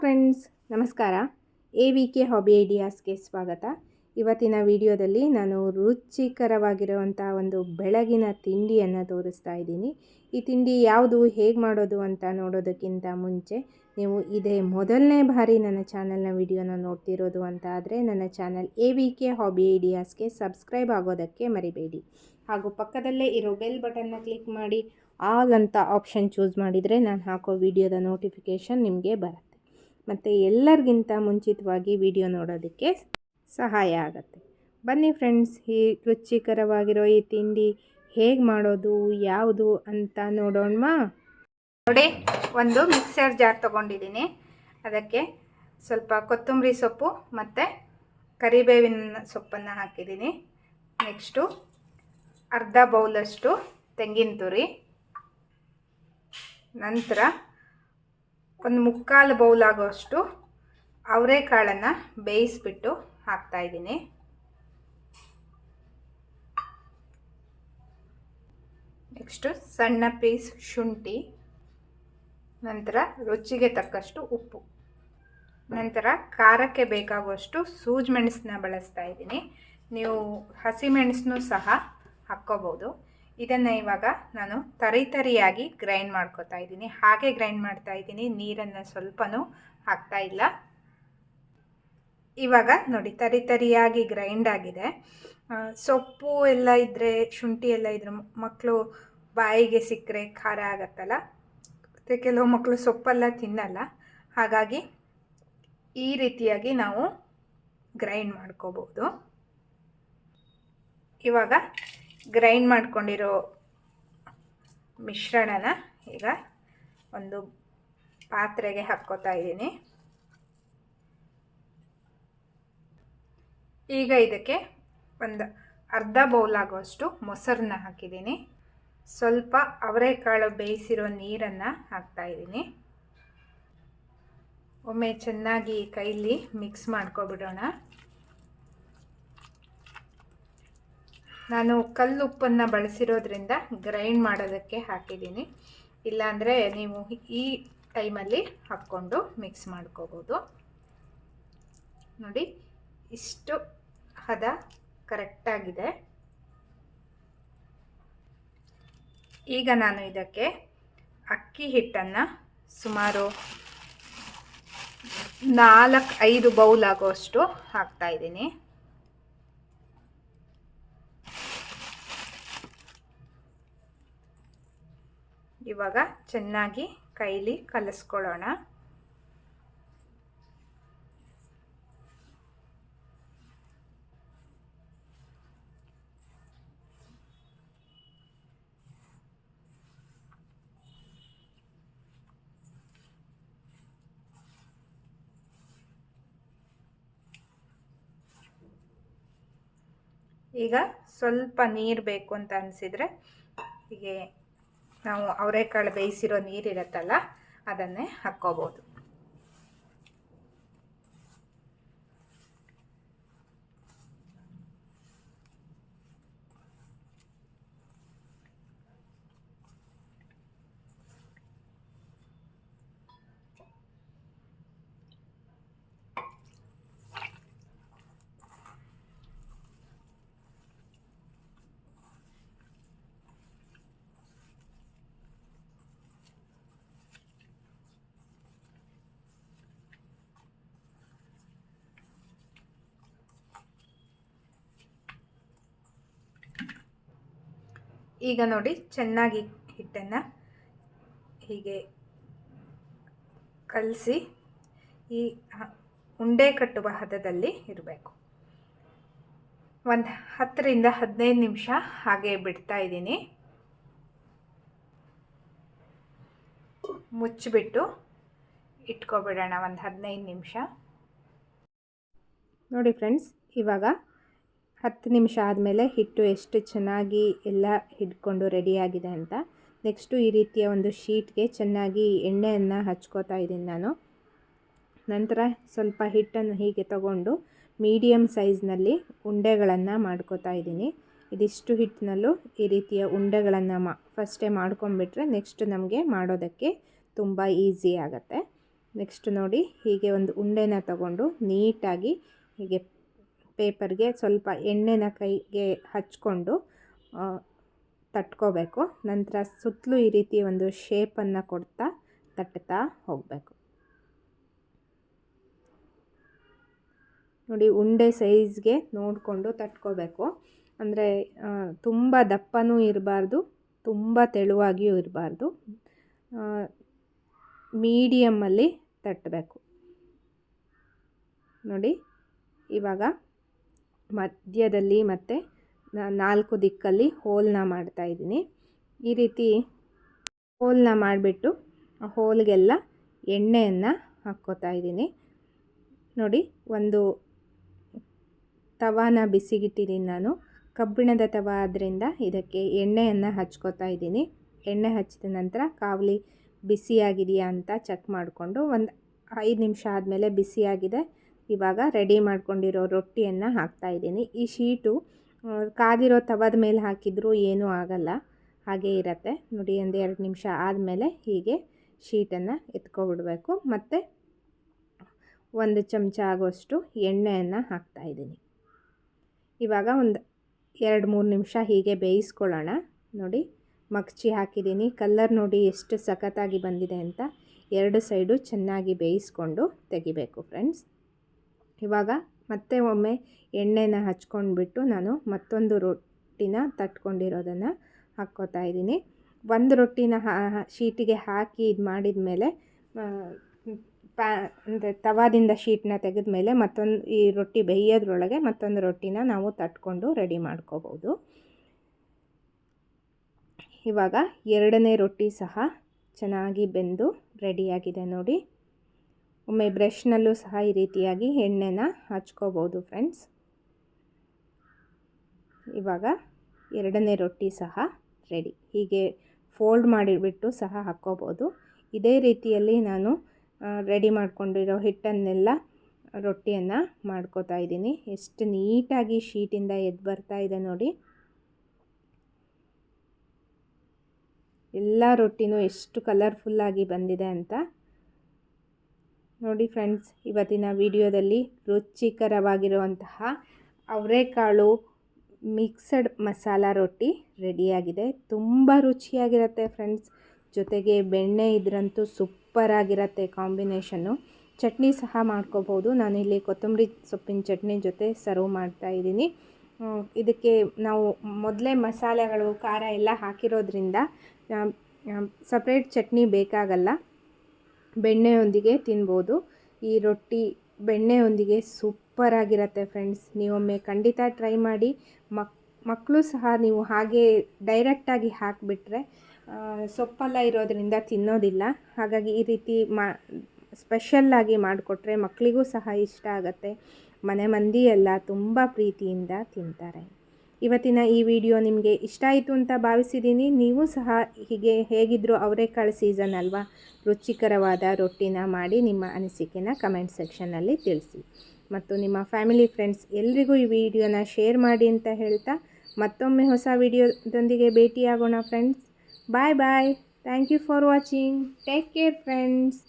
Friends, ನಮಸ್ಕಾರ. A V K hobby ಐಡಿಯಾಸ್ಗೆ ಸ್ವಾಗತ. ಇವತ್ತಿನ ವಿಡಿಯೋದಲ್ಲಿ ನಾನು ರುಚಿಕರವಾಗಿರುವಂಥ ಒಂದು ಬೆಳಗಿನ ತಿಂಡಿಯನ್ನು ತೋರಿಸ್ತಾ ಇದ್ದೀನಿ. ಈ ತಿಂಡಿ ಯಾವುದು, ಹೇಗೆ ಮಾಡೋದು ಅಂತ ನೋಡೋದಕ್ಕಿಂತ ಮುಂಚೆ ನೀವು ಇದೇ ಮೊದಲನೇ ಬಾರಿ ನನ್ನ ಚಾನಲ್ನ ವಿಡಿಯೋನ ನೋಡ್ತಿರೋದು ಅಂತ ಆದರೆ ನನ್ನ channel A V K hobby ಐಡಿಯಾಸ್ಗೆ subscribe ಆಗೋದಕ್ಕೆ ಮರಿಬೇಡಿ. ಹಾಗೂ ಪಕ್ಕದಲ್ಲೇ ಇರೋ ಬೆಲ್ ಬಟನ್ನ ಕ್ಲಿಕ್ ಮಾಡಿ, ಆಲ್ ಅಂತ ಆಪ್ಷನ್ ಚೂಸ್ ಮಾಡಿದರೆ ನಾನು ಹಾಕೋ ವಿಡಿಯೋದ ನೋಟಿಫಿಕೇಷನ್ ನಿಮಗೆ ಬರುತ್ತೆ. ಮತ್ತು ಎಲ್ಲರಿಗಿಂತ ಮುಂಚಿತವಾಗಿ ವಿಡಿಯೋ ನೋಡೋದಕ್ಕೆ ಸಹಾಯ ಆಗುತ್ತೆ. ಬನ್ನಿ ಫ್ರೆಂಡ್ಸ್, ಈ ರುಚಿಕರವಾಗಿರೋ ಈ ತಿಂಡಿ ಹೇಗೆ ಮಾಡೋದು, ಯಾವುದು ಅಂತ ನೋಡೋಣ ನೋಡಿ, ಒಂದು ಮಿಕ್ಸರ್ ಜಾರ್ ತೊಗೊಂಡಿದ್ದೀನಿ. ಅದಕ್ಕೆ ಸ್ವಲ್ಪ ಕೊತ್ತಂಬರಿ ಸೊಪ್ಪು ಮತ್ತು ಕರಿಬೇವಿನ ಸೊಪ್ಪನ್ನು ಹಾಕಿದ್ದೀನಿ. ನೆಕ್ಸ್ಟು ಅರ್ಧ ಬೌಲಷ್ಟು ತೆಂಗಿನ ತುರಿ, ನಂತರ ಒಂದು ಮುಕ್ಕಾಲು ಬೌಲ್ ಆಗೋಷ್ಟು ಅವರೆಕಾಳನ್ನು ಬೇಯಿಸ್ಬಿಟ್ಟು ಹಾಕ್ತಾಯಿದ್ದೀನಿ ನೆಕ್ಸ್ಟು ಸಣ್ಣ ಪೀಸ್ ಶುಂಠಿ, ನಂತರ ರುಚಿಗೆ ತಕ್ಕಷ್ಟು ಉಪ್ಪು, ನಂತರ ಖಾರಕ್ಕೆ ಬೇಕಾಗುವಷ್ಟು ಸೂಜಿ ಮೆಣಸನ್ನ ಬಳಸ್ತಾ ಇದ್ದೀನಿ. ನೀವು ಹಸಿಮೆಣಸನ್ನು ಸಹ ಹಾಕ್ಕೋಬೋದು. ಇದನ್ನು ಇವಾಗ ನಾನು ತರಿ ತರಿಯಾಗಿ ಗ್ರೈಂಡ್ ಮಾಡ್ಕೋತಾ ಇದ್ದೀನಿ. ಹಾಗೆ ಗ್ರೈಂಡ್ ಮಾಡ್ತಾ ಇದ್ದೀನಿ. ನೀರನ್ನು ಸ್ವಲ್ಪನೂ ಹಾಕ್ತಾ ಇಲ್ಲ. ಇವಾಗ ನೋಡಿ, ತರಿ ತರಿಯಾಗಿ ಗ್ರೈಂಡ್ ಆಗಿದೆ. ಸೊಪ್ಪು ಎಲ್ಲ ಇದ್ದರೆ ಶುಂಠಿ ಎಲ್ಲ ಇದ್ದರೆ ಮಕ್ಕಳು ಬಾಯಿಗೆ ಸಿಕ್ಕರೆ ಖಾರ ಆಗತ್ತಲ್ಲ? ಮತ್ತು ಕೆಲವು ಮಕ್ಕಳು ಸೊಪ್ಪೆಲ್ಲ ತಿನ್ನಲ್ಲ. ಹಾಗಾಗಿ ಈ ರೀತಿಯಾಗಿ ನಾವು ಗ್ರೈಂಡ್ ಮಾಡ್ಕೋಬೋದು. ಇವಾಗ ಗ್ರೈಂಡ್ ಮಾಡ್ಕೊಂಡಿರೋ ಮಿಶ್ರಣನ ಈಗ ಒಂದು ಪಾತ್ರೆಗೆ ಹಾಕ್ಕೋತಾ ಇದ್ದೀನಿ. ಈಗ ಇದಕ್ಕೆ ಒಂದು ಅರ್ಧ ಬೌಲ್ ಆಗುವಷ್ಟು ಮೊಸರನ್ನ ಹಾಕಿದ್ದೀನಿ. ಸ್ವಲ್ಪ ಅವರೆಕಾಳು ಬೇಯಿಸಿರೋ ನೀರನ್ನು ಹಾಕ್ತಾ ಇದ್ದೀನಿ. ಒಮ್ಮೆ ಚೆನ್ನಾಗಿ ಕೈಲಿ ಮಿಕ್ಸ್ ಮಾಡ್ಕೊಬಿಡೋಣ. ನಾನು ಕಲ್ಲುಪ್ಪನ್ನು ಬಳಸಿರೋದ್ರಿಂದ ಗ್ರೈಂಡ್ ಮಾಡೋದಕ್ಕೆ ಹಾಕಿದ್ದೀನಿ. ಇಲ್ಲಾಂದರೆ ನೀವು ಈ ಟೈಮಲ್ಲಿ ಹಾಕ್ಕೊಂಡು ಮಿಕ್ಸ್ ಮಾಡ್ಕೋಬೋದು. ನೋಡಿ, ಇಷ್ಟು ಹದ ಕರೆಕ್ಟಾಗಿದೆ ಈಗ ನಾನು ಇದಕ್ಕೆ ಅಕ್ಕಿ ಹಿಟ್ಟನ್ನು ಸುಮಾರು ನಾಲ್ಕು ಐದು ಬೌಲ್ ಆಗೋಷ್ಟು ಹಾಕ್ತಾಯಿದ್ದೀನಿ ಇವಾಗ ಚೆನ್ನಾಗಿ ಕೈಲಿ ಕಲಿಸ್ಕೊಳ್ಳೋಣ. ಈಗ ಸ್ವಲ್ಪ ನೀರು ಬೇಕು ಅಂತ ಅನಿಸಿದರೆ ಹೀಗೆ ನಾವು ಅವರೆಕಾಳು ಬೇಯಿಸಿರೋ ನೀರಿರುತ್ತಲ್ಲ ಅದನ್ನೇ ಹಾಕ್ಕೋಬೋದು. ಈಗ ನೋಡಿ ಚೆನ್ನಾಗಿ ಹಿಟ್ಟನ್ನು ಹೀಗೆ ಕಲಸಿ ಈ ಉಂಡೆ ಕಟ್ಟುವ ಹದದಲ್ಲಿ ಇರಬೇಕು. ಒಂದು ಹತ್ತರಿಂದ ಹದಿನೈದು ನಿಮಿಷ ಹಾಗೆ ಬಿಡ್ತಾ ಇದ್ದೀನಿ. ಮುಚ್ಚಿಬಿಟ್ಟು ಇಟ್ಕೊಬಿಡೋಣ ಒಂದು ಹದಿನೈದು ನಿಮಿಷ. ನೋಡಿ ಫ್ರೆಂಡ್ಸ್, ಇವಾಗ ಹತ್ತು ನಿಮಿಷ ಆದಮೇಲೆ ಹಿಟ್ಟು ಎಷ್ಟು ಚೆನ್ನಾಗಿ ಎಲ್ಲ ಹಿಡ್ಕೊಂಡು ರೆಡಿಯಾಗಿದೆ ಅಂತ. ನೆಕ್ಸ್ಟು ಈ ರೀತಿಯ ಒಂದು ಶೀಟ್ಗೆ ಚೆನ್ನಾಗಿ ಎಣ್ಣೆಯನ್ನು ಹಚ್ಕೋತಾ ಇದ್ದೀನಿ ನಾನು. ನಂತರ ಸ್ವಲ್ಪ ಹಿಟ್ಟನ್ನು ಹೀಗೆ ತಗೊಂಡು ಮೀಡಿಯಮ್ ಸೈಜ್ನಲ್ಲಿ ಉಂಡೆಗಳನ್ನು ಮಾಡ್ಕೋತಾ ಇದ್ದೀನಿ. ಇದಿಷ್ಟು ಹಿಟ್ಟಿನಲ್ಲೂ ಈ ರೀತಿಯ ಉಂಡೆಗಳನ್ನು ಮಾ ಫಸ್ಟೇ ಮಾಡ್ಕೊಂಬಿಟ್ರೆ ನೆಕ್ಸ್ಟ್ ನಮಗೆ ಮಾಡೋದಕ್ಕೆ ತುಂಬ ಈಸಿ ಆಗುತ್ತೆ. ನೆಕ್ಸ್ಟ್ ನೋಡಿ ಹೀಗೆ ಒಂದು ಉಂಡೆನ ತಗೊಂಡು ನೀಟಾಗಿ ಹೀಗೆ ಪೇಪರ್ಗೆ ಸ್ವಲ್ಪ ಎಣ್ಣೆನ ಕೈಗೆ ಹಚ್ಕೊಂಡು ತಟ್ಕೋಬೇಕು. ನಂತರ ಸುತ್ತಲೂ ಈ ರೀತಿ ಒಂದು ಶೇಪನ್ನು ಕೊಡ್ತಾ ತಟ್ತಾ ಹೋಗಬೇಕು. ನೋಡಿ, ಉಂಡೆ ಸೈಜ್ಗೆ ನೋಡಿಕೊಂಡು ತಟ್ಕೋಬೇಕು. ಅಂದರೆ ತುಂಬ ದಪ್ಪನೂ ಇರಬಾರ್ದು, ತುಂಬ ತೆಳುವಾಗಿಯೂ ಇರಬಾರ್ದು. ಮೀಡಿಯಮ್ಮಲ್ಲಿ ತಟ್ಟಬೇಕು ನೋಡಿ, ಇವಾಗ ಮಧ್ಯದಲ್ಲಿ ಮತ್ತು ನಾಲ್ಕು ದಿಕ್ಕಲ್ಲಿ ಹೋಲ್ನ ಮಾಡ್ತಾ ಇದ್ದೀನಿ. ಈ ರೀತಿ ಹೋಲ್ನ ಮಾಡಿಬಿಟ್ಟು ಆ ಹೋಲ್ಗೆಲ್ಲ ಎಣ್ಣೆಯನ್ನು ಹಾಕ್ಕೋತಾ ಇದ್ದೀನಿ. ನೋಡಿ, ಒಂದು ತವಾನ ಬಿಸಿಗಿಟ್ಟಿದ್ದೀನಿ ನಾನು. ಕಬ್ಬಿಣದ ತವ ಆದ್ದರಿಂದ ಇದಕ್ಕೆ ಎಣ್ಣೆಯನ್ನು ಹಚ್ಕೋತಾ ಇದ್ದೀನಿ. ಎಣ್ಣೆ ಹಚ್ಚಿದ ನಂತರ ಕಾವಲಿ ಬಿಸಿಯಾಗಿದೆಯಾ ಅಂತ ಚೆಕ್ ಮಾಡಿಕೊಂಡು ಒಂದು ಐದು ನಿಮಿಷ ಆದಮೇಲೆ ಬಿಸಿಯಾಗಿದೆ. ಇವಾಗ ರೆಡಿ ಮಾಡ್ಕೊಂಡಿರೋ ರೊಟ್ಟಿಯನ್ನು ಹಾಕ್ತಾಯಿದ್ದೀನಿ ಈ ಶೀಟು ಕಾದಿರೋ ತವದ ಮೇಲೆ ಹಾಕಿದರೂ ಏನೂ ಆಗಲ್ಲ. ಹಾಗೇ ಇರತ್ತೆ. ನೋಡಿ, ಒಂದು ಎರಡು ನಿಮಿಷ ಆದಮೇಲೆ ಹೀಗೆ ಶೀಟನ್ನು ಎತ್ಕೊಬಿಡಬೇಕು. ಮತ್ತು ಒಂದು ಚಮಚ ಆಗೋಷ್ಟು ಎಣ್ಣೆಯನ್ನು ಹಾಕ್ತಾಯಿದ್ದೀನಿ ಇವಾಗ ಒಂದು ಎರಡು ಮೂರು ನಿಮಿಷ ಹೀಗೆ ಬೇಯಿಸ್ಕೊಳ್ಳೋಣ. ನೋಡಿ, ಮಗ್ಚಿ ಹಾಕಿದ್ದೀನಿ. ಕಲ್ಲರ್ ನೋಡಿ ಎಷ್ಟು ಸಖತ್ತಾಗಿ ಬಂದಿದೆ ಅಂತ. ಎರಡು ಸೈಡು ಚೆನ್ನಾಗಿ ಬೇಯಿಸ್ಕೊಂಡು ತೆಗಿಬೇಕು, ಫ್ರೆಂಡ್ಸ್. ಇವಾಗ ಮತ್ತೆ ಒಮ್ಮೆ ಎಣ್ಣೆನ ಹಚ್ಕೊಂಡ್ಬಿಟ್ಟು ನಾನು ಮತ್ತೊಂದು ರೊಟ್ಟಿನ ತಟ್ಕೊಂಡಿರೋದನ್ನು ಹಾಕ್ಕೋತಾ ಇದ್ದೀನಿ. ಒಂದು ರೊಟ್ಟಿನ ಶೀಟಿಗೆ ಹಾಕಿ ಇದು ಮಾಡಿದ ಮೇಲೆ ಪ್ಯಾ, ಅಂದರೆ ತವಾದಿಂದ ಶೀಟ್ನ ತೆಗೆದ ಮೇಲೆ ಮತ್ತೊಂದು, ಈ ರೊಟ್ಟಿ ಬೇಯೋದ್ರೊಳಗೆ ಮತ್ತೊಂದು ರೊಟ್ಟಿನ ನಾವು ತಟ್ಕೊಂಡು ರೆಡಿ ಮಾಡ್ಕೋಬೋದು. ಇವಾಗ ಎರಡನೇ ರೊಟ್ಟಿ ಸಹ ಚೆನ್ನಾಗಿ ಬೆಂದು ರೆಡಿಯಾಗಿದೆ ನೋಡಿ. ಒಮ್ಮೆ ಬ್ರಷ್ನಲ್ಲೂ ಸಹ ಈ ರೀತಿಯಾಗಿ ಎಣ್ಣೆನ ಹಚ್ಕೋಬೋದು ಫ್ರೆಂಡ್ಸ್. ಇವಾಗ ಎರಡನೇ ರೊಟ್ಟಿ ಸಹ ರೆಡಿ. ಹೀಗೆ ಫೋಲ್ಡ್ ಮಾಡಿಬಿಟ್ಟು ಸಹ ಹಾಕ್ಕೋಬೋದು. ಇದೇ ರೀತಿಯಲ್ಲಿ ನಾನು ರೆಡಿ ಮಾಡಿಕೊಂಡಿರೋ ಹಿಟ್ಟನ್ನೆಲ್ಲ ರೊಟ್ಟಿಯನ್ನು ಮಾಡ್ಕೋತಾ ಇದ್ದೀನಿ. ಎಷ್ಟು ನೀಟಾಗಿ ಶೀಟಿಂದ ಎದ್ದು ಬರ್ತಾ ಇದೆ ನೋಡಿ. ಎಲ್ಲ ರೊಟ್ಟಿನೂ ಎಷ್ಟು ಕಲರ್ಫುಲ್ಲಾಗಿ ಬಂದಿದೆ ಅಂತ ನೋಡಿ ಫ್ರೆಂಡ್ಸ್, ಇವತ್ತಿನ ವಿಡಿಯೋದಲ್ಲಿ ರುಚಿಕರವಾಗಿರುವಂತಹ ಅವರೆಕಾಳು ಮಿಕ್ಸಡ್ ಮಸಾಲ ರೊಟ್ಟಿ ರೆಡಿಯಾಗಿದೆ. ತುಂಬ ರುಚಿಯಾಗಿರುತ್ತೆ ಫ್ರೆಂಡ್ಸ್. ಜೊತೆಗೆ ಬೆಣ್ಣೆ ಇದ್ರಂತೂ ಸೂಪರಾಗಿರುತ್ತೆ ಕಾಂಬಿನೇಷನ್ನು. ಚಟ್ನಿ ಸಹ ಮಾಡ್ಕೋಬೋದು. ನಾನಿಲ್ಲಿ ಕೊತ್ತಂಬರಿ ಸೊಪ್ಪಿನ ಚಟ್ನಿ ಜೊತೆ ಸರ್ವ್ ಮಾಡ್ತಾ ಇದ್ದೀನಿ. ಇದಕ್ಕೆ ನಾವು ಮೊದಲೇ ಮಸಾಲೆಗಳು, ಖಾರ ಎಲ್ಲ ಹಾಕಿರೋದ್ರಿಂದ ಸಪ್ರೇಟ್ ಚಟ್ನಿ ಬೇಕಾಗಲ್ಲ. ಬೆಣ್ಣೆಯೊಂದಿಗೆ ತಿನ್ಬೋದು. ಈ ರೊಟ್ಟಿ ಬೆಣ್ಣೆಯೊಂದಿಗೆ ಸೂಪ್ಪರಾಗಿರುತ್ತೆ ಫ್ರೆಂಡ್ಸ್ ನೀವೊಮ್ಮೆ ಖಂಡಿತ ಟ್ರೈ ಮಾಡಿ. ಮಕ್ ಮಕ್ಕಳು ಸಹ ನೀವು ಹಾಗೆ ಡೈರೆಕ್ಟಾಗಿ ಹಾಕಿಬಿಟ್ರೆ ಸೊಪ್ಪೆಲ್ಲ ಇರೋದರಿಂದ ತಿನ್ನೋದಿಲ್ಲ. ಹಾಗಾಗಿ ಈ ರೀತಿ ಮಾ ಸ್ಪೆಷಲ್ಲಾಗಿ ಮಾಡಿಕೊಟ್ರೆ ಮಕ್ಕಳಿಗೂ ಸಹ ಇಷ್ಟ ಆಗುತ್ತೆ. ಮನೆ ಮಂದಿ ಎಲ್ಲ ತುಂಬ ಪ್ರೀತಿಯಿಂದ ತಿಂತಾರೆ. ಇವತ್ತಿನ ಈ ವಿಡಿಯೋ ನಿಮಗೆ ಇಷ್ಟ ಆಯಿತು ಅಂತ ಭಾವಿಸಿದ್ದೀನಿ. ನೀವು ಸಹ ಹೀಗೆ ಹೇಗಿದ್ದರೂ ಅವರೆಕಾಳು ಸೀಸನ್ ಅಲ್ವಾ? ರುಚಿಕರವಾದ ರೊಟ್ಟಿನ ಮಾಡಿ ನಿಮ್ಮ ಅನಿಸಿಕೆನ ಕಮೆಂಟ್ ಸೆಕ್ಷನ್ನಲ್ಲಿ ತಿಳಿಸಿ. ಮತ್ತು ನಿಮ್ಮ ಫ್ಯಾಮಿಲಿ ಫ್ರೆಂಡ್ಸ್ ಎಲ್ರಿಗೂ ಈ ವಿಡಿಯೋನ ಶೇರ್ ಮಾಡಿ ಅಂತ ಹೇಳ್ತಾ ಮತ್ತೊಮ್ಮೆ ಹೊಸ ವಿಡಿಯೋದೊಂದಿಗೆ ಭೇಟಿಯಾಗೋಣ friends bye bye thank you for watching take care friends